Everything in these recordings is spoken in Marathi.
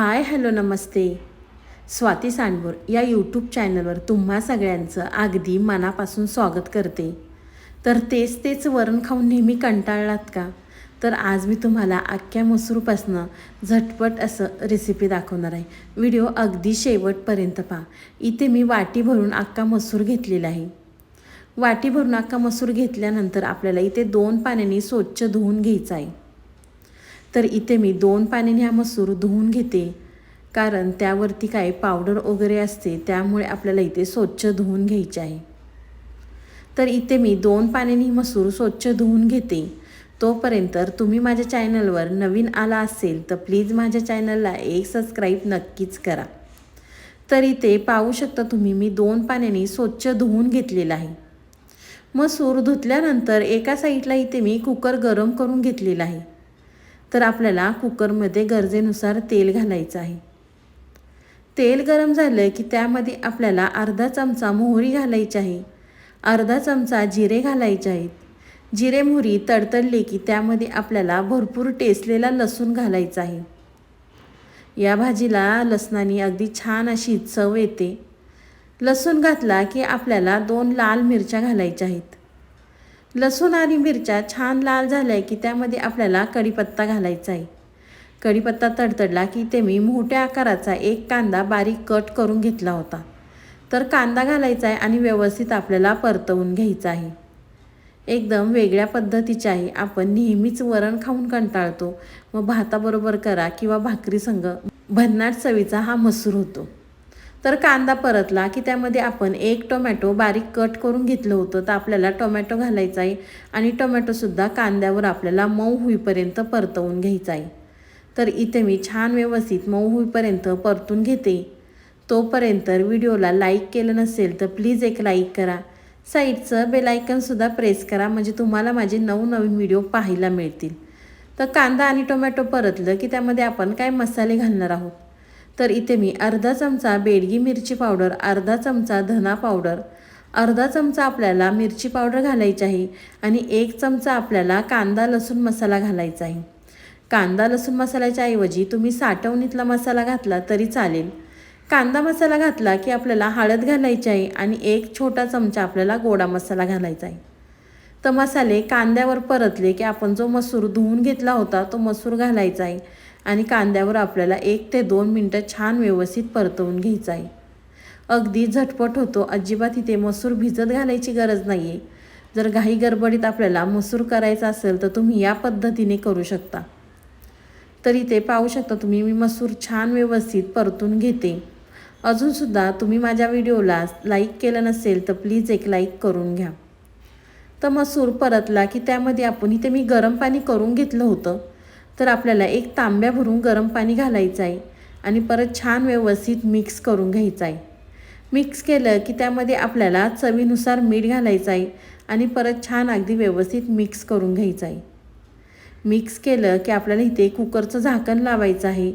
हाय हॅलो नमस्ते. स्वाती सांडवर या यूट्यूब चॅनलवर तुम्हा सगळ्यांचं अगदी मनापासून स्वागत करते. तर तेच तेच वरण खाऊन नेहमी कंटाळलात का? तर आज मी तुम्हाला अख्ख्या मसूरपासनं झटपट असं रेसिपी दाखवणार आहे. व्हिडिओ अगदी शेवटपर्यंत पहा. इथे मी वाटी भरून अख्खा मसूर घेतलेला आहे. वाटी भरून अख्खा मसूर घेतल्यानंतर आपल्याला इथे दोन पाण्याने स्वच्छ धुवून घ्यायचा आहे. तर इथे मी दोन पाण्याने हा मसूर धुवून घेते. कारण त्यावरती काय पावडर वगैरे असते त्यामुळे आपल्याला इथे स्वच्छ धुवून घ्यायचे आहे. तर इथे मी दोन पाण्याने मसूर स्वच्छ धुवून घेते. तोपर्यंत तुम्ही माझ्या चॅनलवर नवीन आला असेल तर प्लीज माझ्या चॅनलला एक सबस्क्राईब नक्कीच करा. तर इथे पाहू शकता तुम्ही मी दोन पाण्याने स्वच्छ धुवून घेतलेलं आहे. मसूर धुतल्यानंतर एका साईडला इथे मी कुकर गरम करून घेतलेला आहे. तर आपल्याला कुकरमध्ये गरजेनुसार तेल घालायचं आहे. तेल गरम झालं की त्यामध्ये आपल्याला अर्धा चमचा मोहरी घालायची आहे. अर्धा चमचा जिरे घालायचे आहेत. जिरे मोहरी तडतडली की त्यामध्ये आपल्याला भरपूर टेसलेला लसूण घालायचा आहे. या भाजीला लसणाने अगदी छान अशी चव येते. लसूण घातला की आपल्याला दोन लाल मिरच्या घालायच्या आहेत. लसूण आणि मिरच्या छान लाल झाल्या की त्यामध्ये आपल्याला कढीपत्ता घालायचा आहे. कढीपत्ता तडतडला की ते मी मोठ्या आकाराचा एक कांदा बारीक कट करून घेतला होता. तर कांदा घालायचा आहे आणि व्यवस्थित आपल्याला परतवून घ्यायचा आहे. एकदम वेगळ्या पद्धतीचे आहे. आपण नेहमीच वरण खाऊन कंटाळतो. मग भाताबरोबर करा किंवा भाकरी संग. भन्नाट चवीचा हा मसूर होतो. तर कांदा परतला की त्यामध्ये आपण एक टोमॅटो बारीक कट करून घेतलं होतं. तर आपल्याला टोमॅटो घालायचा आहे आणि टोमॅटोसुद्धा कांद्यावर आपल्याला मऊ होईपर्यंत परतवून घ्यायचा आहे. तर इथे मी छान व्यवस्थित मऊ होईपर्यंत परतून घेते. तोपर्यंत व्हिडिओला लाईक केलं नसेल तर प्लीज एक लाईक करा. साईडचं बेलायकनसुद्धा प्रेस करा म्हणजे तुम्हाला माझे नवनवीन व्हिडिओ पाहायला मिळतील. तर कांदा आणि टोमॅटो परतलं की त्यामध्ये आपण काय मसाले घालणार आहोत? तर इथे मी अर्धा चमचा बेडगी मिरची पावडर अर्धा चमचा धना पावडर अर्धा चमचा आपल्याला मिरची पावडर घालायची आहे आणि एक चमचा आपल्याला कांदा लसूण मसाला घालायचा आहे. कांदा लसूण मसाल्याच्या ऐवजी तुम्ही साठवणीतला मसाला घातला तरी चालेल. कांदा मसाला घातला की आपल्याला हळद घालायची आहे आणि एक छोटा चमचा आपल्याला गोडा मसाला घालायचा आहे. तर मसाले कांद्यावर परतले की आपण जो मसूर धुवून घेतला होता तो मसूर घालायचा आहे. आणि कांद्यावर आपल्याला एक ते दोन मिनटं छान व्यवस्थित परतवून घ्यायचं आहे. अगदी झटपट होतो. अजिबात इथे मसूर भिजत घालायची गरज नाही आहे जर घाई गडबडीत आपल्याला मसूर करायचा असेल तर तुम्ही या पद्धतीने करू शकता. तर इथे पाहू शकता तुम्ही मी मसूर छान व्यवस्थित परतून घेते. अजूनसुद्धा तुम्ही माझ्या व्हिडिओला लाईक केलं नसेल तर प्लीज एक लाईक करून घ्या. तर मसूर परतला की त्यामध्ये आपण इथे मी गरम पाणी करून घेतलं होतं. तर आपल्याला एक तांब्या भरून गरम पाणी घालायचं आहे आणि परत छान व्यवस्थित मिक्स करून घ्यायचं आहे. मिक्स केलं की त्यामध्ये आपल्याला चवीनुसार मीठ घालायचं आहे आणि परत छान अगदी व्यवस्थित मिक्स करून घ्यायचं आहे. मिक्स केलं की आपल्याला इथे कुकरचं झाकण लावायचं आहे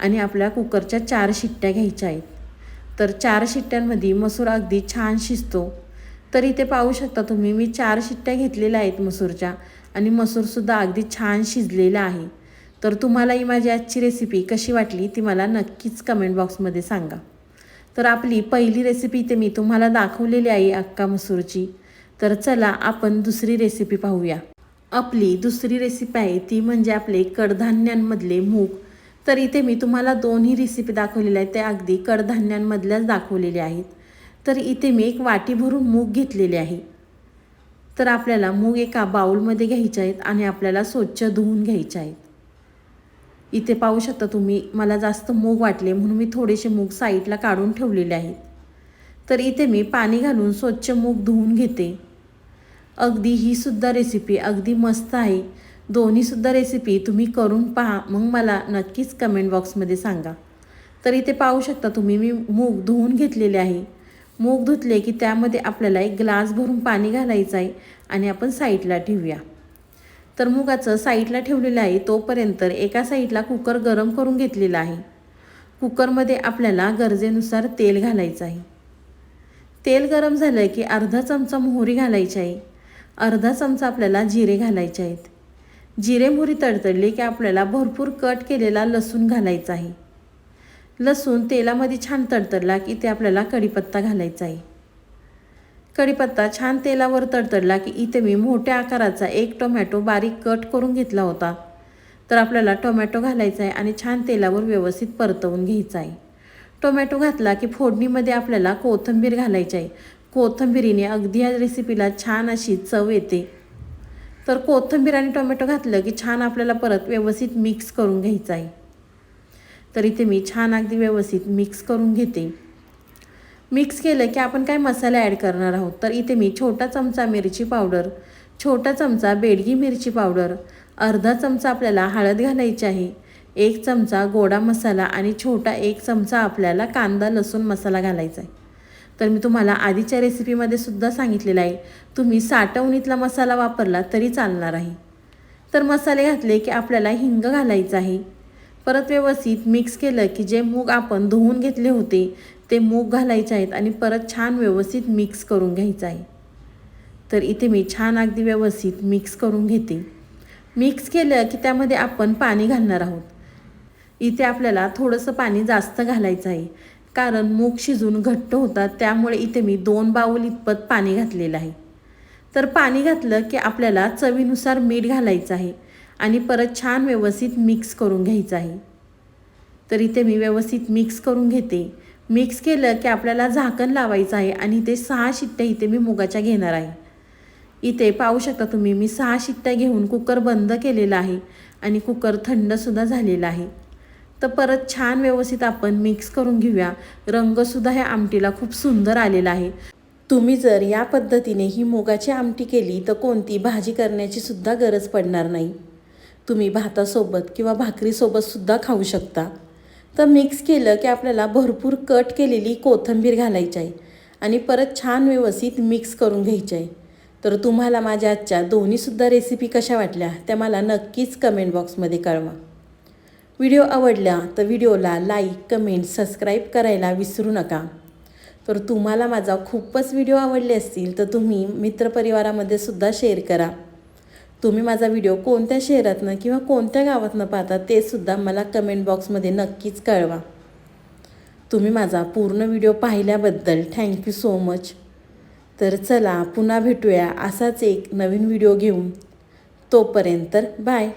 आणि आपल्या कुकरच्या चार शिट्ट्या घ्यायच्या आहेत. तर चार शिट्ट्यांमध्ये मसूर अगदी छान शिजतो. तर इथे पाहू शकता तुम्ही मी चार शिट्ट्या घेतलेल्या आहेत मसूरच्या. आणि मसूरसुद्धा अगदी छान शिजलेला आहे. तर तुम्हाला ही माझी आजची रेसिपी कशी वाटली ती मला नक्कीच कमेंट बॉक्समध्ये सांगा. तर आपली पहिली रेसिपी इथे मी तुम्हाला दाखवलेली आहे अक्का मसूरची. तर चला आपण दुसरी रेसिपी पाहूया. आपली दुसरी रेसिपी आहे ती म्हणजे आपले कडधान्यांमधले मूग. तर इथे मी तुम्हाला दोन्ही रेसिपी दाखवलेल्या आहेत त्या अगदी कडधान्यांमधल्याच दाखवलेल्या आहेत. तर इथे मी एक वाटी भरून मूग घेतलेले आहे. तर आपल्याला मूग एका बाऊलमध्ये घ्यायचे आहेत आणि आपल्याला स्वच्छ धुवून घ्यायचे आहेत. इथे पाहू शकता तुम्ही मला जास्त मूग वाटले म्हणून मी थोडेसे मूग साईडला काढून ठेवलेले आहेत. तर इथे मी पाणी घालून स्वच्छ मूग धुवून घेते. अगदी ही सुद्धा रेसिपी अगदी मस्त आहे. दोन्हीसुद्धा रेसिपी तुम्ही करून पहा मग मला नक्कीच कमेंट बॉक्समध्ये सांगा. तर इथे पाहू शकता तुम्ही मी मूग धुवून घेतलेले आहे. मूग धुतले की त्यामध्ये आपल्याला एक ग्लास भरून पाणी घालायचं आहे आणि आपण साईडला ठेवूया. तर मुगाचं साईडला ठेवलेलं आहे तोपर्यंत एका साईडला कुकर गरम करून घेतलेला आहे. कुकरमध्ये आपल्याला गरजेनुसार तेल घालायचं आहे. तेल गरम झालं की अर्धा चमचा मोहरी घालायची आहे. अर्धा चमचा आपल्याला जिरे घालायचे आहेत. जिरे मोहरी तडतडली की आपल्याला भरपूर कट केलेला लसूण घालायचा आहे. लसूण तेलामध्ये छान तडतडला की इथे आपल्याला कढीपत्ता घालायचा आहे. कढीपत्ता छान तेलावर तडतडला की इथे मी मोठ्या आकाराचा एक टोमॅटो बारीक कट करून घेतला होता. तर आपल्याला टोमॅटो घालायचा आहे आणि छान तेलावर व्यवस्थित परतवून घ्यायचा आहे. टोमॅटो घातला की फोडणीमध्ये आपल्याला कोथिंबीर घालायची आहे. कोथिंबिरीने अगदी या रेसिपीला छान अशी चव येते. तर कोथिंबीर आणि टोमॅटो घातलं की छान आपल्याला परत व्यवस्थित मिक्स करून घ्यायचं आहे. तर इथे मी छान अगदी व्यवस्थित मिक्स करून घेते. मिक्स केलं की आपण काय मसाले ॲड करणार आहोत? तर इथे मी छोटा चमचा मिरची पावडर छोटा चमचा बेडगी मिरची पावडर अर्धा चमचा आपल्याला हळद घालायची आहे एक चमचा गोडा मसाला आणि छोटा एक चमचा आपल्याला कांदा लसूण मसाला घालायचा आहे. तर मी तुम्हाला आधीच्या रेसिपीमध्ये सुद्धा सांगितलेलं आहे तुम्ही साठवणीतला मसाला वापरला तरी चालणार आहे. तर मसाले घातले की आपल्याला हिंग घालायचं आहे. परत व्यवस्थित मिक्स केलं की जे मूग आपण धुवून घेतले होते ते मूग घालायचे आहेत आणि परत छान व्यवस्थित मिक्स करून घ्यायचं आहे. तर इथे मी छान अगदी व्यवस्थित मिक्स करून घेते. मिक्स केलं की त्यामध्ये आपण पाणी घालणार आहोत. इथे आपल्याला थोडंसं पाणी जास्त घालायचं आहे. कारण मूग शिजून घट्ट होतात त्यामुळे इथे मी दोन बाऊल इतपत पाणी घातलेलं आहे. तर पाणी घातलं की आपल्याला चवीनुसार मीठ घालायचं आहे. आणि परत छान व्यवस्थित मिक्स करून घ्यायचं आहे. तर इथे मी व्यवस्थित मिक्स करून घेते. मिक्स केलं की आपल्याला झाकण लावायचं आहे आणि ते सहा शिट्ट्या इथे मी मुगाच्या घेणार आहे. इथे पाहू शकता तुम्ही मी सहा शिट्ट्या घेऊन कुकर बंद केलेला आहे आणि कुकर थंडसुद्धा झालेला आहे. तर परत छान व्यवस्थित आपण मिक्स करून घेऊया. रंगसुद्धा ह्या आमटीला खूप सुंदर आलेला आहे. तुम्ही जर या पद्धतीने ही मुगाची आमटी केली तर कोणती? भाजी करण्याची सुद्धा गरज पडणार नाही. तुम्ही भातासोबत किंवा भाकरीसोबतसुद्धा खाऊ शकता. तर मिक्स केलं की आपल्याला भरपूर कट केलेली कोथिंबीर घालायची आहे आणि परत छान व्यवस्थित मिक्स करून घ्यायची आहे. तर तुम्हाला माझ्या आजच्या दोन्हीसुद्धा रेसिपी कशा वाटल्या त्या मला नक्कीच कमेंट बॉक्समध्ये कळवा. व्हिडिओ आवडला तर व्हिडिओला लाईक कमेंट सबस्क्राईब करायला विसरू नका. तर तुम्हाला माझा खूपच व्हिडिओ आवडले असतील तर तुम्ही मित्रपरिवारामध्ये सुद्धा शेअर करा. तुम्ही माझा व्हिडिओ कोणत्या शहरातनं किंवा कोणत्या गावातनं पाहता ते सुद्धा मला कमेंट बॉक्समध्ये नक्कीच कळवा. तुम्ही माझा पूर्ण व्हिडिओ पाहिल्याबद्दल थँक्यू सो मच तर चला पुन्हा भेटूया असाच एक नवीन व्हिडिओ घेऊन. तोपर्यंत बाय